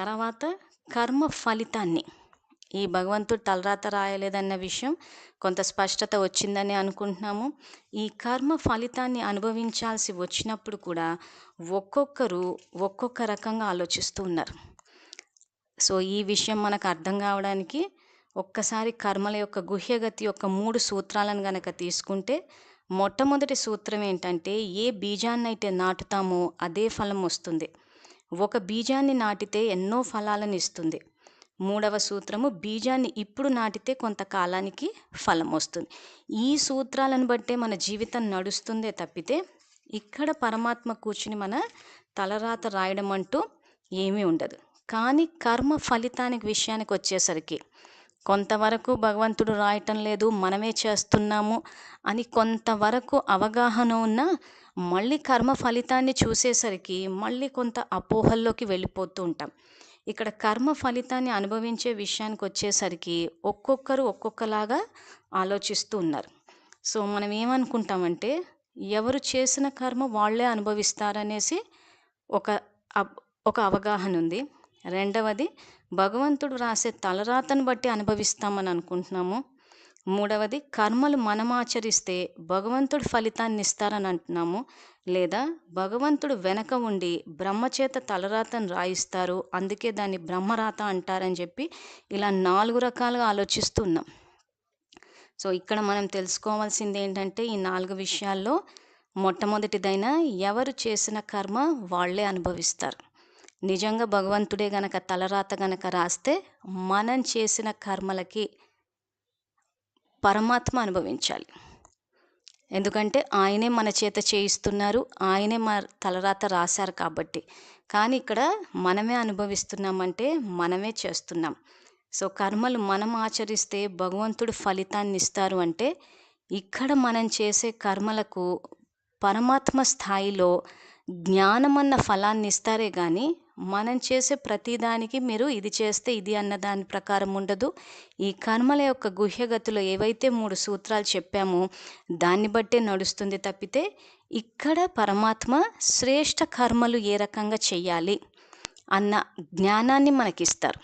తర్వాత కర్మ ఫలితాన్ని. ఈ భగవంతుడు తలరాత రాయలేదన్న విషయం కొంత స్పష్టత వచ్చిందని అనుకుంటున్నాము. ఈ కర్మ ఫలితాన్ని అనుభవించాల్సి వచ్చినప్పుడు కూడా ఒక్కొక్కరు ఒక్కొక్క రకంగా ఆలోచిస్తూ ఉన్నారు. సో ఈ విషయం మనకు అర్థం కావడానికి ఒక్కసారి కర్మల యొక్క గుహ్యగతి యొక్క మూడు సూత్రాలను గనక తీసుకుంటే మొట్టమొదటి సూత్రం ఏంటంటే ఏ బీజాన్నైతే నాటుతామో అదే ఫలం వస్తుంది. ఒక బీజాన్ని నాటితే ఎన్నో ఫలాలను ఇస్తుంది. మూడవ సూత్రము బీజాన్ని ఇప్పుడు నాటితే కొంతకాలానికి ఫలం వస్తుంది. ఈ సూత్రాలను బట్టే మన జీవితం నడుస్తుందే తప్పితే ఇక్కడ పరమాత్మ కూర్చుని మన తలరాత రాయడం అంటూ ఏమీ ఉండదు. కానీ కర్మ ఫలితానికి విషయానికి వచ్చేసరికి కొంతవరకు భగవంతుడు రాయటం లేదు మనమే చేస్తున్నాము అని కొంతవరకు అవగాహన ఉన్న మళ్ళీ కర్మ ఫలితాన్ని చూసేసరికి మళ్ళీ కొంత అపోహల్లోకి వెళ్ళిపోతూ ఉంటాం. ఇక్కడ కర్మ ఫలితాన్ని అనుభవించే విషయానికి వచ్చేసరికి ఒక్కొక్కరు ఒక్కొక్కలాగా ఆలోచిస్తూ ఉన్నారు. సో మనం ఏమనుకుంటామంటే ఎవరు చేసిన కర్మ వాళ్ళే అనుభవిస్తారనేసి ఒక ఒక అవగాహన ఉంది. రెండవది భగవంతుడు రాసే తలరాతను బట్టి అనుభవిస్తామని అనుకుంటున్నాము. మూడవది కర్మలు మనం ఆచరిస్తే భగవంతుడు ఫలితాన్ని ఇస్తారని అంటున్నాము. లేదా భగవంతుడు వెనక ఉండి బ్రహ్మచేత తలరాతను రాయిస్తారు అందుకే దాన్ని బ్రహ్మరాత అంటారని చెప్పి ఇలా నాలుగు రకాలుగా ఆలోచిస్తున్నాం సో ఇక్కడ మనం తెలుసుకోవాల్సింది ఏంటంటే ఈ నాలుగు విషయాల్లో మొట్టమొదటిదైన ఎవరు చేసిన కర్మ వాళ్ళే అనుభవిస్తారు. నిజంగా భగవంతుడే గనక తలరాత గనక రాస్తే మనం చేసిన కర్మలకి పరమాత్మ అనుభవించాలి. ఎందుకంటే ఆయనే మన చేత చేయిస్తున్నారు ఆయనే మన తలరాత రాశారు కాబట్టి. కానీ ఇక్కడ మనమే అనుభవిస్తున్నామంటే మనమే చేస్తున్నాం. సో కర్మలు మనం ఆచరిస్తే భగవంతుడు ఫలితాన్ని ఇస్తారు అంటే ఇక్కడ మనం చేసే కర్మలకు పరమాత్మ స్థాయిలో జ్ఞానమన్న ఫలాన్ని ఇస్తారే కానీ మనం చేసే ప్రతిదానికి మీరు ఇది చేస్తే ఇది అన్న దాని ప్రకారం ఉండదు. ఈ కర్మల యొక్క గుహ్యగతిలో ఏవైతే మూడు సూత్రాలు చెప్పామో దాన్ని బట్టే నడుస్తుంది తప్పితే ఇక్కడ పరమాత్మ శ్రేష్ట కర్మలు ఏ రకంగా చెయ్యాలి అన్న జ్ఞానాన్ని మనకిస్తారు.